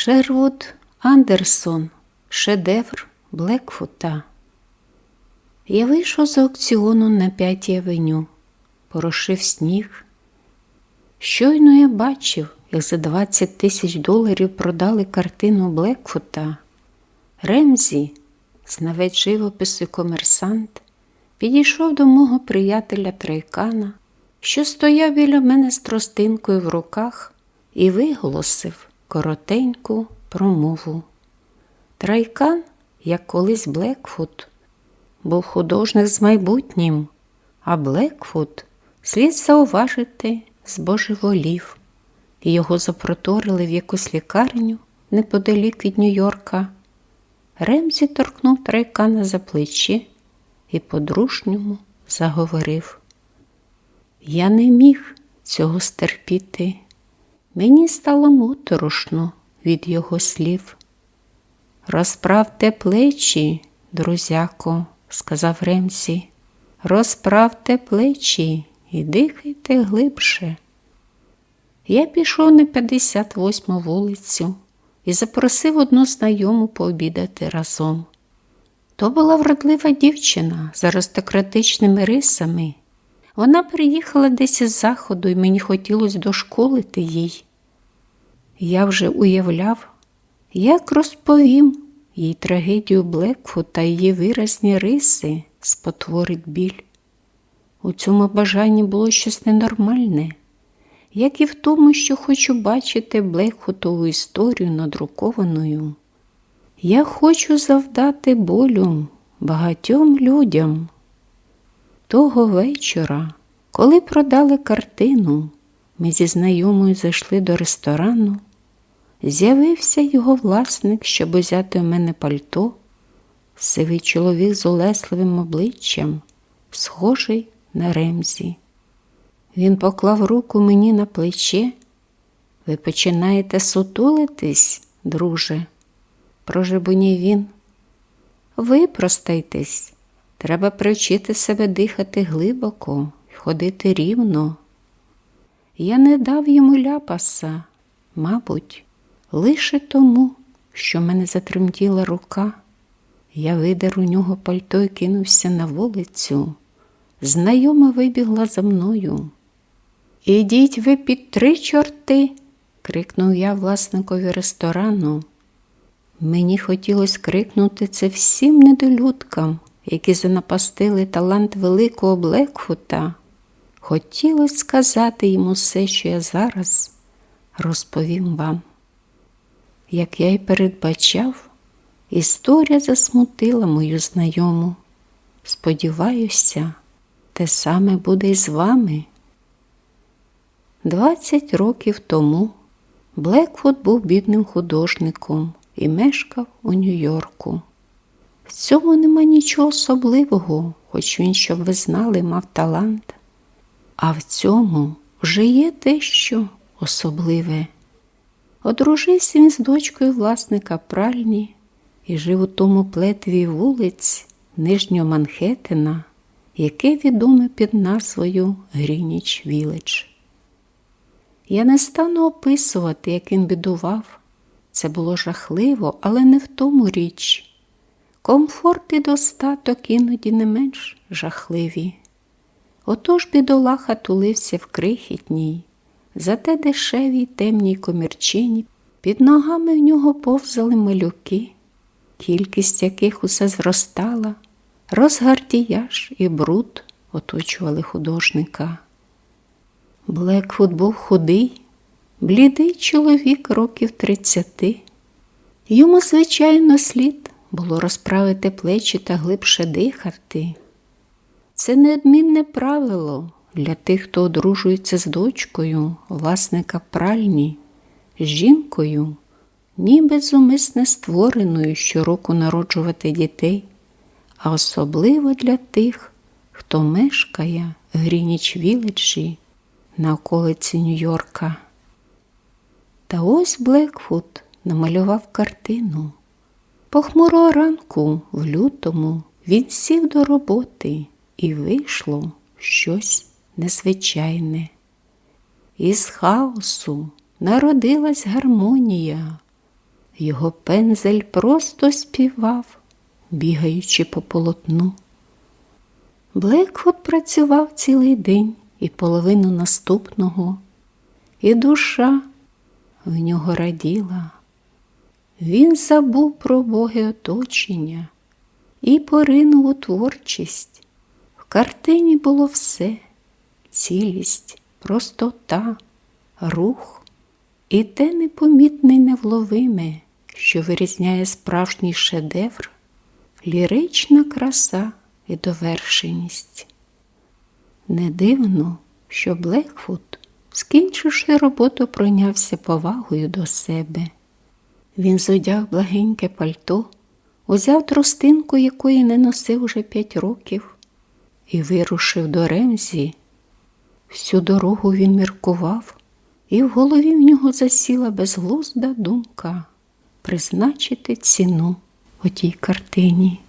Шервуд Андерсон, шедевр Блекфута. Я вийшов з аукціону на п'ятій авеню, порошив сніг. Щойно я бачив, як за 20 тисяч доларів продали картину Блекфута. Ремзі, знавець живопису і комерсант, підійшов до мого приятеля Трайкана, що стояв біля мене з тростинкою в руках, і виголосив коротеньку промову. Трайкан, як колись Блекфут, був художник з майбутнім, а Блекфут, слід зауважити, збожеволів, і його запроторили в якусь лікарню неподалік від Нью-Йорка. Ремзі торкнув Трайкана за плечі і по-дружньому заговорив. Я не міг цього стерпіти. Мені стало моторошно від його слів. Розправте плечі, друзяко, сказав Ремсі. Розправте плечі і дихайте глибше. Я пішов на 58 вулицю і запросив одну знайому пообідати разом. То була вродлива дівчина з аристократичними рисами. Вона приїхала десь із заходу, і мені хотілося дошколити їй. Я вже уявляв, як розповім їй трагедію Блекфу та її виразні риси спотворить біль. У цьому бажанні було щось ненормальне, як і в тому, що хочу бачити Блекфутову історію надрукованою. Я хочу завдати болю багатьом людям. Того вечора, коли продали картину, ми зі знайомою зайшли до ресторану. З'явився його власник, щоб узяти в мене пальто, сивий чоловік з улесливим обличчям, схожий на ремзі. Він поклав руку мені на плече. Ви починаєте сутулитись, друже, прожебонів він. Випростайтесь, треба привчити себе дихати глибоко ходити рівно. Я не дав йому ляпаса, мабуть. Лише тому, що мене затремтіла рука, я видер у нього пальто і кинувся на вулицю. Знайома вибігла за мною. Ідіть ви під три чорти, крикнув я власникові ресторану. Мені хотілося крикнути це всім недолюдкам, які занапастили талант великого Блекфута. Хотілося сказати йому все, що я зараз розповім вам. Як я й передбачав, історія засмутила мою знайому. Сподіваюся, те саме буде й з вами. Двадцять років тому Блекфуд був бідним художником і мешкав у Нью-Йорку. В цьому нема нічого особливого, хоч він, щоб ви знали, мав талант. А в цьому вже є дещо особливе. Одружився він з дочкою власника пральні і жив у тому плетві вулиць Нижнього Манхеттена, яке відоме під назвою Грініч Віледж. Я не стану описувати, як він бідував. Це було жахливо, але не в тому річ. Комфорт і достаток іноді не менш жахливі. Отож бідолаха тулився в крихітній, зате дешевій темній комірчині під ногами в нього повзали малюки, кількість яких усе зростала, розгардіяж і бруд оточували художника. Блекфуд був худий, блідий чоловік років тридцяти. Йому, звичайно, слід було розправити плечі та глибше дихати. Це неодмінне правило для тих, хто одружується з дочкою, власника пральні, жінкою, ніби зумисне створеною щороку народжувати дітей, а особливо для тих, хто мешкає в Грініч Віледжі на околиці Нью-Йорка. Та ось Блекфуд намалював картину. Похмурого ранку в лютому він сів до роботи і вийшло щось незвичайне. Із хаосу народилась гармонія, Його пензель просто співав, бігаючи по полотну. Блекфуд працював цілий день і половину наступного, і душа в нього раділа. Він забув про боги оточення і поринув у творчість. В картині було все цілість, простота, рух і те непомітне й невловиме, що вирізняє справжній шедевр, лірична краса і довершеність. Не дивно, що Блекфуд, скінчивши роботу, пройнявся повагою до себе. Він зодяг благеньке пальто, узяв тростинку, якої не носив уже п'ять років, і вирушив до Ремзі. Всю дорогу він міркував, і в голові в нього засіла безглузда думка призначити ціну отій картині.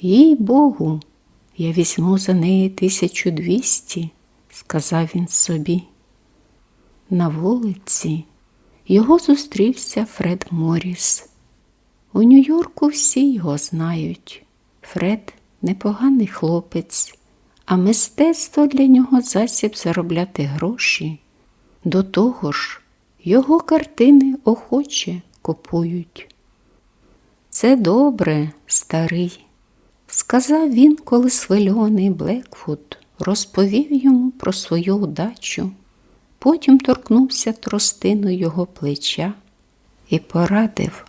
Їй Богу, я візьму за неї тисячу двісті, сказав він собі. На вулиці його зустрівся Фред Моріс. У Нью-Йорку всі його знають. Фред непоганий хлопець, а мистецтво для нього засіб заробляти гроші. До того ж, його картини охоче купують. Це добре, старий, сказав він, коли свильований Блекфуд розповів йому про свою удачу, потім торкнувся тростиною його плеча і порадив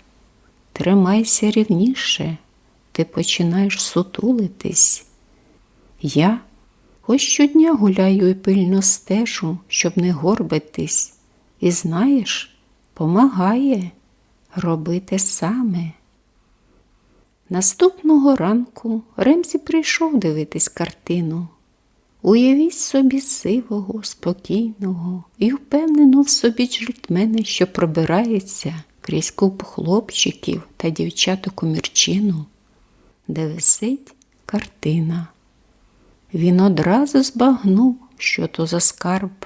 Тримайся рівніше, ти починаєш сутулитись. Я ось щодня гуляю і пильно стежу, щоб не горбитись, і знаєш, помагає робити саме. Наступного ранку Ремзі прийшов дивитись картину. Уявіть собі сивого, спокійного і впевненого в собі джельтмена, що пробирається крізь купу хлопчиків та дівчаток у мірчину, де висить картина. Він одразу збагнув, що то за скарб,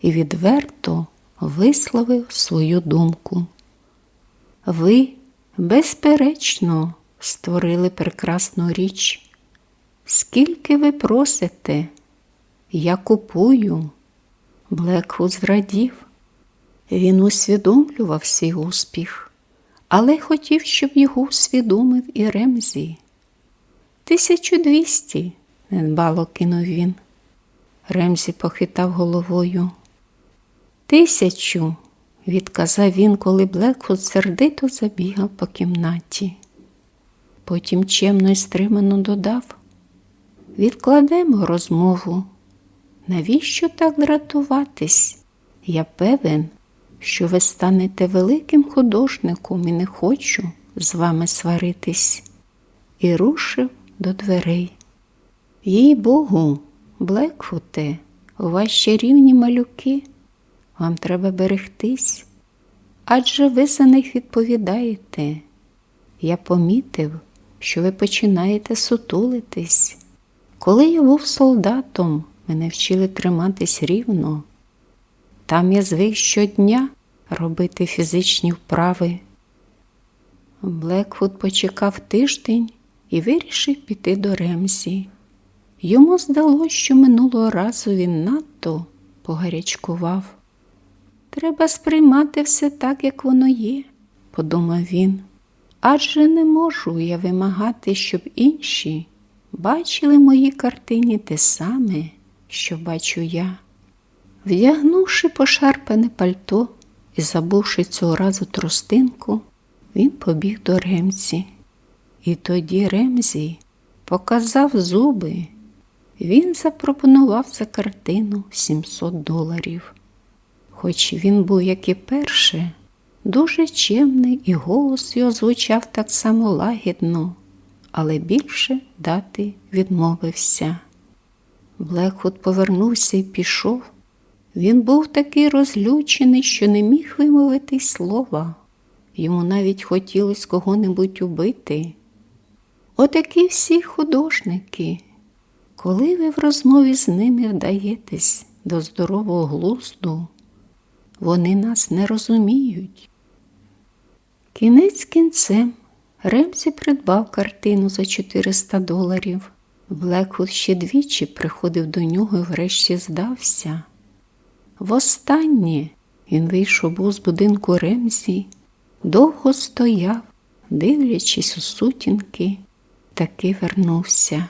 і відверто висловив свою думку. Ви, безперечно, створили прекрасну річ. Скільки ви просите? Я купую. Блеквуд зрадів. Він усвідомлював свій успіх, але хотів, щоб його усвідомив і Ремзі. Тисячу двісті, недбало кинув він. Ремзі похитав головою. Тисячу, відказав він, коли Блекфуд сердито забігав по кімнаті. Потім чемно й стримано додав Відкладемо розмову. Навіщо так дратуватись? Я певен, що ви станете великим художником і не хочу з вами сваритись. І рушив до дверей. Їй Богу, Блекфуте, у вас ще рівні малюки, вам треба берегтись, адже ви за них відповідаєте. Я помітив, що ви починаєте сутулитись. Коли я був солдатом, мене вчили триматись рівно. Там я звик щодня робити фізичні вправи. Блеквуд почекав тиждень і вирішив піти до Ремсі. Йому здалося, що минулого разу він надто погарячкував. Треба сприймати все так, як воно є, подумав він. Адже не можу я вимагати, щоб інші бачили в моїй картині те саме, що бачу я. Вдягнувши пошарпане пальто і забувши цього разу тростинку, він побіг до Ремзі. І тоді Ремзі показав зуби. Він запропонував за картину 700 доларів. Хоч він був, як і перше, дуже чемний, і голос його звучав так само лагідно, але більше дати відмовився. Блекхуд повернувся і пішов. Він був такий розлючений, що не міг вимовити слова. Йому навіть хотілося кого-небудь убити. Отакі всі художники. Коли ви в розмові з ними вдаєтесь до здорового глузду, вони нас не розуміють. Кінець кінцем Ремзі придбав картину за 400 доларів. Блеквуд ще двічі приходив до нього і врешті здався. Востаннє він вийшов був з будинку Ремзі, довго стояв, дивлячись у сутінки, таки вернувся.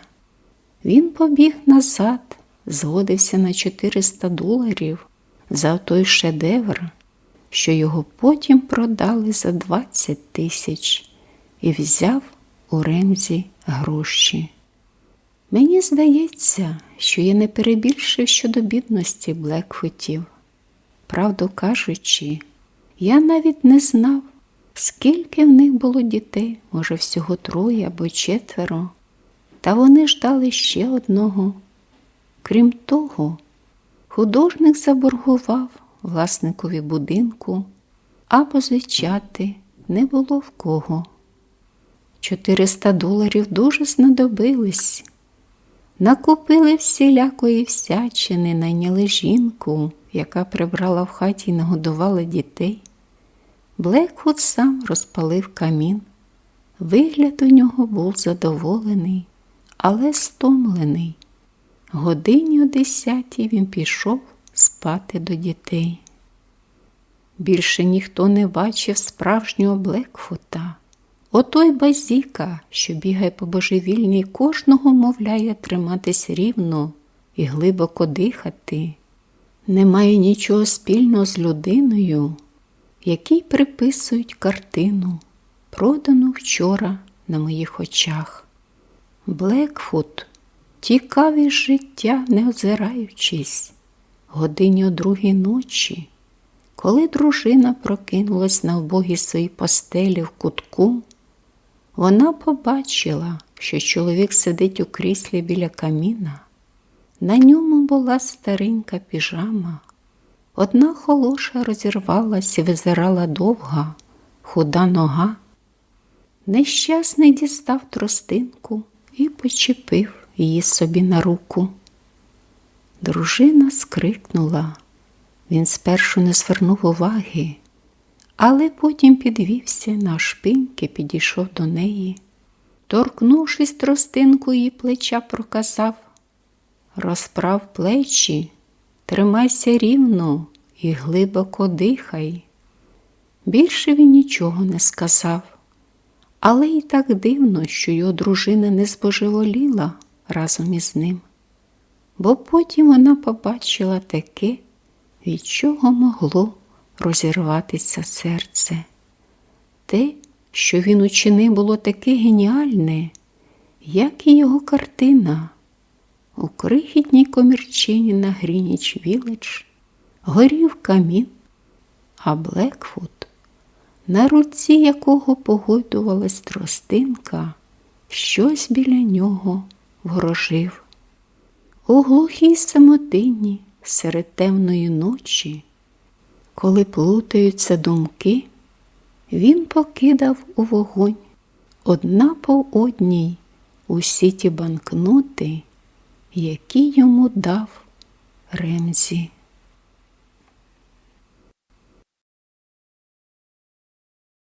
Він побіг назад, згодився на 400 доларів за той шедевр, що його потім продали за 20 тисяч і взяв у Ремзі гроші. Мені здається, що я не перебільшив щодо бідності Блекфутів. Правду кажучи, я навіть не знав, скільки в них було дітей, може, всього троє або четверо, та вони ждали ще одного. Крім того, художник заборгував власникові будинку, а позичати не було в кого. 400 доларів дуже знадобились. Накупили всілякої всячини, найняли жінку, яка прибрала в хаті і нагодувала дітей. Блеквуд сам розпалив камін. Вигляд у нього був задоволений, але стомлений. Годині о десятій він пішов спати до дітей. Більше ніхто не бачив справжнього Блекфута. Отой базіка, що бігає по божевільній, кожного мовляє триматись рівно і глибоко дихати, не має нічого спільного з людиною, якій приписують картину, продану вчора на моїх очах. Блекфут тікав життя, не озираючись, годині о другій ночі, коли дружина прокинулась на вбогій своїй постелі в кутку. Вона побачила, що чоловік сидить у кріслі біля каміна. На ньому була старенька піжама. Одна холоша розірвалась і визирала довга, худа нога. Нещасний дістав тростинку і почепив її собі на руку. Дружина скрикнула. Він спершу не звернув уваги але потім підвівся на шпиньки, підійшов до неї. Торкнувшись тростинку її плеча, проказав розправ плечі, тримайся рівно і глибоко дихай. Більше він нічого не сказав, але й так дивно, що його дружина не збожеволіла разом із ним, бо потім вона побачила таке, від чого могло розірватися серце. Те, що він учинив, було таке геніальне, як і його картина. У крихітній комірчині на Грініч Віледж горів камін, а Блекфут, на руці якого погойдувалась тростинка, щось біля нього ворожив. У глухій самотині серед темної ночі коли плутаються думки, він покидав у вогонь одна по одній усі ті банкноти, які йому дав Ремзі.